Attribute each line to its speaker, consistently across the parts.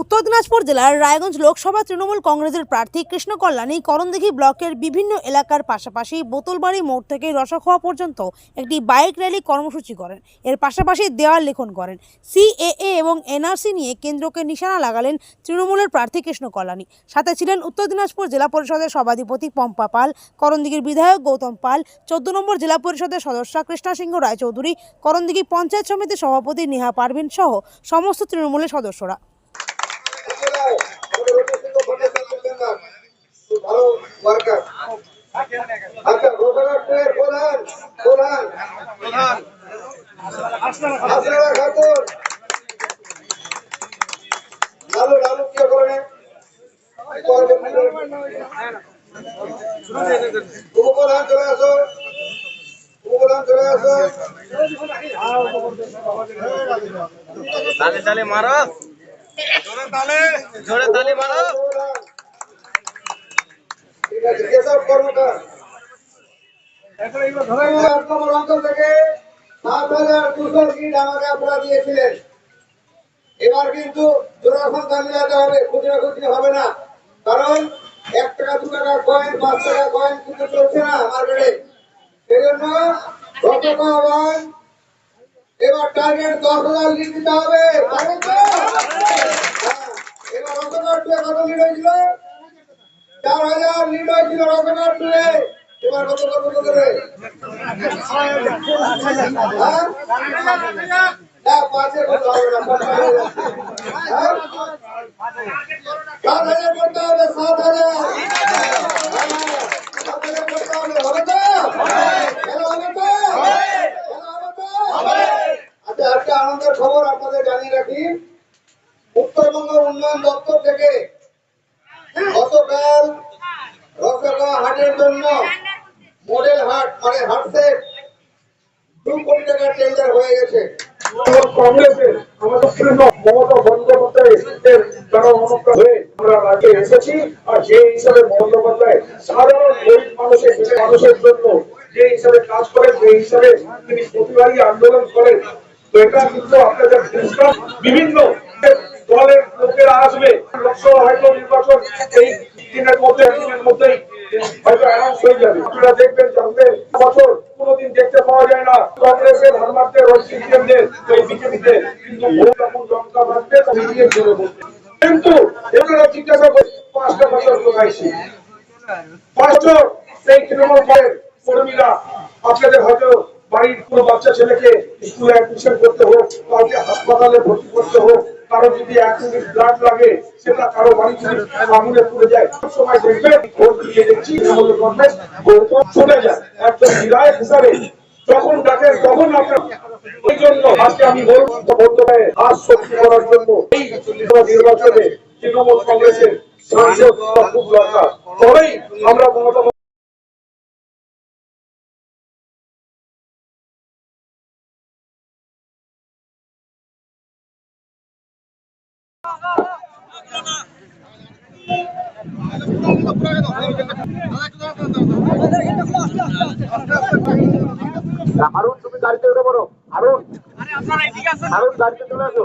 Speaker 1: উত্তর দিনাজপুর জেলার রায়গঞ্জ লোকসভা তৃণমূল কংগ্রেসের প্রার্থী কৃষ্ণ কল্যাণী করণদিঘি ব্লকের বিভিন্ন এলাকার পাশাপাশি বোতলবাড়ি মোড় থেকে রসখোয়া পর্যন্ত একটি বাইক র্যালি কর্মসূচি করেন। এর পাশাপাশি দেওয়াল লিখন করেন। সিএএ এবং এনআরসি নিয়ে কেন্দ্রকে নিশানা লাগালেন তৃণমূলের প্রার্থী কৃষ্ণ কল্যাণী। সাথে ছিলেন উত্তর দিনাজপুর জেলা পরিষদের সভাধিপতি পম্পা পাল, করণদিঘির বিধায়ক গৌতম পাল, চোদ্দ নম্বর জেলা পরিষদের সদস্য কৃষ্ণা সিংহ রায়চৌধুরী, করণদিঘি পঞ্চায়েত সমিতির সভাপতি নেহা পারভিন সহ সমস্ত তৃণমূলের সদস্যরা।
Speaker 2: ওয়ার্কার আচ্ছা গোপালপুরের প্রধান প্রধান প্রধান আপনারা খাতুন লালু লালু কে করে উপপ্রধান চলে আসো উপপ্রধান চলে আসো
Speaker 3: তালে তালে মারো জোরে তালে জোরে তালে মারো
Speaker 2: কেশব কর্মকার আট অঞ্চল দুশো কিট আমাকে আপনারা দিয়েছিলেন এবার কিন্তু জোড়া সংখ্যা হবে খুচরা খুচরি হবে না কারণ এক টাকা দু টাকা কয়েন পাঁচ টাকা কয়েন কিন্তু চলছে না মার্কেটে সেই জন্য গত আহ্বান এবার টার্গেট দশ হাজার লিট দিতে হবে এবার টুয়ে কত লিট হয়েছিল চার হাজার হয়েছিল রতনগর টুয়ে এবার কত কত করে হ্যাঁ? পাঁচের কথা হবে না, পাঁচ হাজার যাচ্ছে। হ্যাঁ? সাত হাজার করতে হবে সাত হাজার হ্যাঁ, সাত হাজার করতে হবে হবে তো খেলা হবে তো খেলা হবে তো আচ্ছা একটা আনন্দের খবর আপনাদের জানিয়ে রাখি উত্তরবঙ্গ উন্নয়ন দপ্তর থেকে গতকাল মানে
Speaker 4: আর যে হিসাবে সাধারণ মানুষের মানুষের জন্য যে হিসাবে কাজ যে হিসাবে আন্দোলন বিভিন্ন দলের লোকেরা আসবে লোকসভা হয়তো নির্বাচন এই দিনের মধ্যে দিনের মধ্যেই হয়তো অ্যানাউন্স হয়ে যাবে আপনারা দেখবেন জানবেন বছর কোনোদিন দেখতে পাওয়া যায় না কংগ্রেসের ধর্মার্থের সিপিএমদের এই বিজেপিতে কিন্তু ভোট যখন জনতা বাঁচবে তা মিলিয়ে জোরে বলবে এবারে জিজ্ঞাসা করি, পাঁচটা বছর কোথায় ছিল সেই তৃণমূল দলের কর্মীরা, আপনাদের হয়তো বাড়ির কোনো বাচ্চা ছেলেকে স্কুলে অ্যাডমিশন করতে হোক, কাউকে হাসপাতালে ভর্তি করতে হোক, কারও যদি এক মিনিট ব্লাড লাগে, সেটা কারও বাড়ি যদি আগুনে পুড়ে যায়, সব সময় দেখবেন, ভোট দিয়ে দেখছি, তৃণমূল কংগ্রেস ভোট ছুটে যায়। একজন বিধায়ক হিসাবে যখন ডাকেন তখন আপনার ওই জন্য আজকে আমি বলব, বলতে পারে আজ শক্তি করার জন্য এই নির্বাচনে তৃণমূল কংগ্রেসের সাংসদ খুব দরকার। তবেই আমরা মমতা আরুন তুমি গাড়িতে উঠে পড়ো। আরুন আরুন গাড়িতে চলে আসো।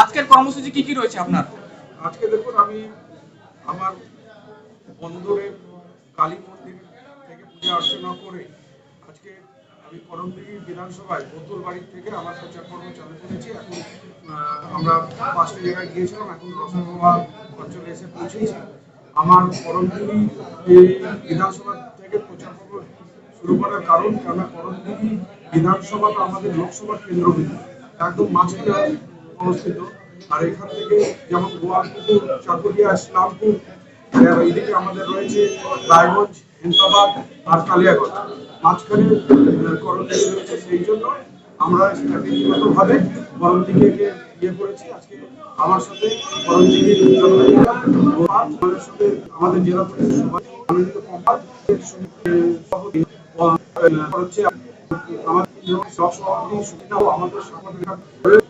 Speaker 5: আজকের কর্মসূচি কি কি রয়েছে আপনার?
Speaker 4: আজকে দেখুন, আমি আমার বন্দরে কালী মন্দির থেকে পূজা অর্চনা করে আজকে আমি করমদিঘি বিধানসভায় বোতল বাড়ি থেকে আমার প্রচার কর্ম চালু করেছি। এখন আমরা পাঁচটা জায়গায় গিয়েছিলাম, এখন রসগোল্লা অঞ্চলে এসে পৌঁছেছি। আমার করমদিঘি বিধানসভা থেকে প্রচার কর্ম শুরু করার কারণ, কেননা করমদিঘি বিধানসভা তো আমাদের লোকসভার কেন্দ্রবিন্দু একদম মাঝখানে অবস্থিত আর এখান থেকে যেমন গোয়ালপুকুর চাকুলিয়া ইসলামপুর এইদিকে আমাদের রয়েছে রায়গঞ্জ হেমতাবাদ আর কালিয়াগঞ্জ মাঝখানে রয়েছে সেই জন্য আমরা স্ট্র্যাটেজিগত ভাবে করণদিঘিকে ইয়ে করেছি আজকে আমার সাথে জনপ্রতিনিধিরা, আমাদের সাথে আমাদের জেলা পরিষদ কম্পাল হচ্ছে আমাদের সভাপতি আমাদের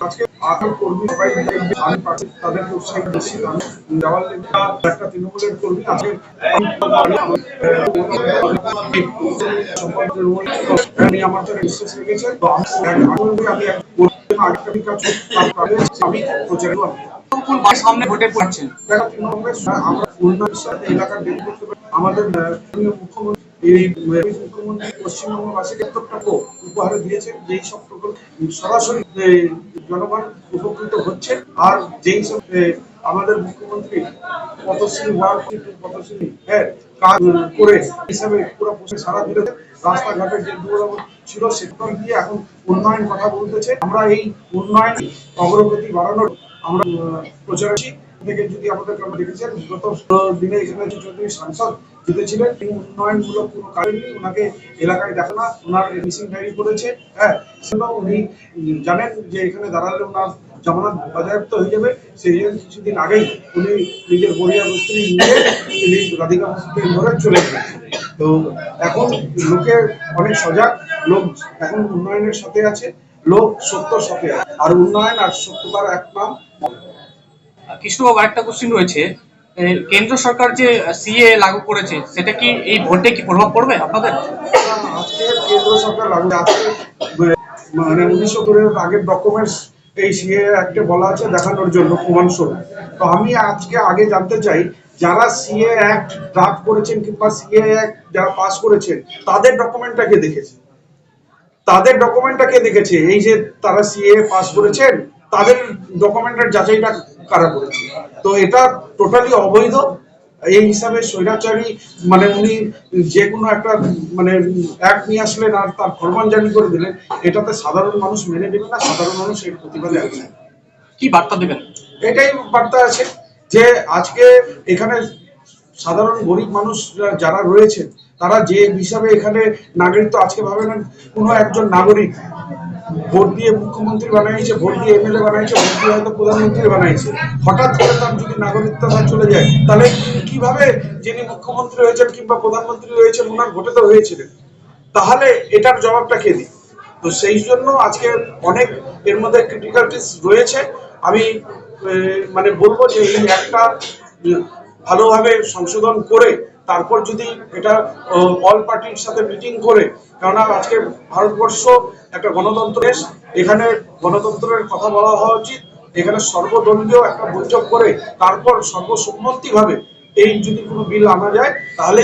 Speaker 4: আজকে আগামী কর্মী সবাই আমি পাচ্ছি তাদেরকে উৎসাহিত দিচ্ছি আমি দেওয়াল একটা তৃণমূলের কর্মী আজকে আমি আমার তো বিশ্বাস রেখেছেন তো আমি আমি কাজ আমি প্রচার
Speaker 5: সামনে ভোটে পড়ছেন
Speaker 4: আমরা উন্নয়নের সাথে এলাকার পারি। আমাদের মুখ্যমন্ত্রী এই মুখ্যমন্ত্রী পশ্চিমবঙ্গবাসীকে একটা উপহার দিয়েছেন যেই সব প্রকল্প সরাসরি জনগণ উপকৃত হচ্ছে। আর যেই সব আমাদের মুখ্যমন্ত্রী পথশ্রী ওয়ার্ড পথশ্রী কাজ করে হিসাবে পুরো পশ্চিম সারা দিলে রাস্তাঘাটের যে ছিল সেটা দিয়ে এখন উন্নয়ন কথা বলতেছে। আমরা এই উন্নয়ন অগ্রগতি বাড়ানোর আমরা প্রচার আছি থেকে যদি আমাদের দেখেছেন, গত দিনে এখানে চৌধুরী সাংসদ জিতেছিলেন তিনি উন্নয়নমূলক কোনো নেই, ওনাকে এলাকায় দেখে না, ওনার মিসিং ডায়েরি করেছে হ্যাঁ উনি জানেন যে এখানে দাঁড়ালে ওনার জামানত বাজেয়াপ্ত হয়ে যাবে, সেই কিছুদিন আগেই উনি নিজের বড়িয়া বস্ত্রী নিয়ে তিনি রাধিকা হসপিটাল ধরে চলে গেলেন। তো এখন লোকের অনেক সজাগ, লোক এখন উন্নয়নের সাথে আছে, লোক সত্যর সাথে আর উন্নয়ন আর সত্যতার এক নাম।
Speaker 5: কৃষ্ণবাবু একটা কোশ্চিন রয়েছে। কেন্দ্র সরকার যে সিএ লাগু করেছে, সেটা কি এই ভোটে কি প্রভাব পড়বে আপনাদের?
Speaker 4: আজকে কেন্দ্র সরকার লাগু মানে উনিশশো আগের ডকুমেন্টস এই সিএ অ্যাক্টে বলা আছে দেখানোর জন্য প্রমাণ স্বরূপ তো আমি আজকে আগে জানতে চাই, যারা সিএ অ্যাক্ট ড্রাফট করেছেন কিংবা সিএ অ্যাক্ট যারা পাস করেছেন, তাদের ডকুমেন্টটাকে দেখেছে? তাদের ডকুমেন্টটা কে দেখেছে? এই যে তারা সিএ পাস করেছেন তাদের ডকুমেন্টের যাচাইটা কারা করেছে? তো এটা টোটালি অবৈধ। এই হিসাবে স্বৈরাচারী মানে উনি যে কোনো একটা মানে অ্যাক্ট নিয়ে আসলেন আর তার ফরমান জারি করে দিলেন এটাতে সাধারণ মানুষ মেনে নেবে না সাধারণ মানুষ এর প্রতিবাদে আছে
Speaker 5: কি বার্তা দেবেন?
Speaker 4: এটাই বার্তা আছে যে আজকে এখানে সাধারণ গরিব মানুষ যারা রয়েছে তারা যে হিসাবে এখানে নাগরিকত্ব আজকে ভাবে না কোনো একজন নাগরিক ভোট দিয়ে মুখ্যমন্ত্রী বানাইছে, ভোট দিয়ে এমএলএ বানাইছে, ভোট দিয়ে হয়তো প্রধানমন্ত্রী বানাইছে, হঠাৎ করে তার যদি নাগরিকত্ব তার চলে যায়, তাহলে কীভাবে যিনি মুখ্যমন্ত্রী হয়েছেন কিংবা প্রধানমন্ত্রী হয়েছেন, ওনার ভোটে তো হয়েছিলেন? তাহলে এটার জবাবটা কে দিই তো সেই জন্য আজকে অনেক এর মধ্যে ক্রিটিক্যালিটিস রয়েছে। আমি মানে বলব যে একটা ভালোভাবে সংশোধন করে তারপর যদি এটা অল পার্টির সাথে মিটিং করে, কেননা আজকে ভারতবর্ষ একটা গণতন্ত্র দেশ, এখানে গণতন্ত্রের কথা বলা হওয়া উচিত, এখানে সর্বদলীয় একটা বৈঠক করে তারপর সর্বসম্মতিভাবে এই যদি কোনো বিল আনা যায়, তাহলে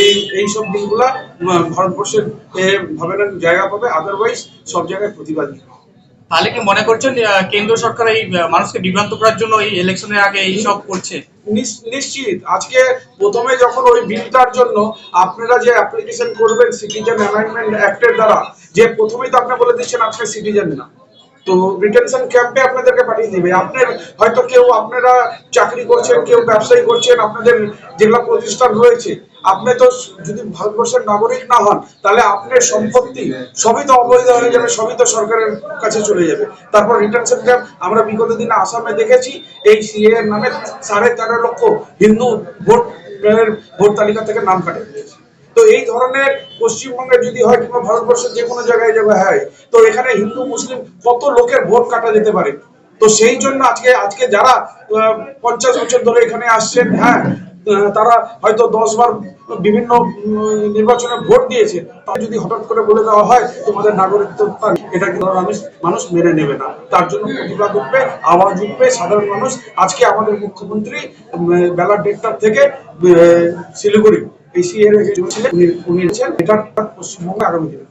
Speaker 4: এই এই সব বিলগুলা ভারতবর্ষের ভাবে জায়গা পাবে আদারওয়াইজ সব জায়গায় প্রতিবাদী।
Speaker 5: তাহলে কি মনে করছেন কেন্দ্র সরকার এই মানুষকে বিভ্রান্ত করার জন্য এই ইলেকশনের আগে এই সব করছে?
Speaker 4: নিশ্চিত। আজকে প্রথমে যখন ওই বিলটার জন্য আপনারা যে অ্যাপ্লিকেশন করবেন সিটিজেন অ্যামেন্ডমেন্ট অ্যাক্টের দ্বারা, যে প্রথমেই তো আপনি বলে দিচ্ছেন আজকে সিটিজেন না। তো রিটেনশন ক্যাম্পে আপনাদেরকে পাঠিয়ে দিবে। আপনার হয়তো কেউ, আপনারা চাকরি করছেন, কেউ ব্যবসায়ী করছেন, আপনাদের যেগুলো প্রতিষ্ঠান রয়েছে আপনি তো যদি ভারতবর্ষের নাগরিক না হন, তাহলে আপনার সম্পত্তি সবই তো অবৈধ হয়ে যাবে, সবই তো সরকারের কাছে চলে যাবে। তারপর রিটেনশন ক্যাম্প আমরা বিগত দিনে আসামে দেখেছি, এই সিএ নামে সাড়ে তেরো লক্ষ হিন্দু ভোট ভোট তালিকা থেকে নাম কাটে তো এই ধরনের পশ্চিমবঙ্গে যদি হয়, কিংবা ভারতবর্ষের যে কোনো জায়গায় যাবে হয়, তো এখানে হিন্দু, মুসলিম কত লোকের ভোট কাটা যেতে পারে? তো সেই জন্য আজকে আজকে যারা পঞ্চাশ বছর ধরে এখানে আসছেন হ্যাঁ তারা হয়তো দশবার বিভিন্ন নির্বাচনে ভোট দিয়েছে। তা যদি হঠাৎ করে বলে দেওয়া হয়, তোমাদের নাগরিকত্ব এটা কিন্তু মানুষ মেনে নেবে না। তার জন্য প্রতিবাদ উঠবে, আওয়াজ উঠবে, সাধারণ মানুষ। আজকে আমাদের মুখ্যমন্ত্রী বেলা দেড়টার থেকে শিলিগুড়ি, এই সিএর উনি উনি পশ্চিমবঙ্গে আগামী দিনে।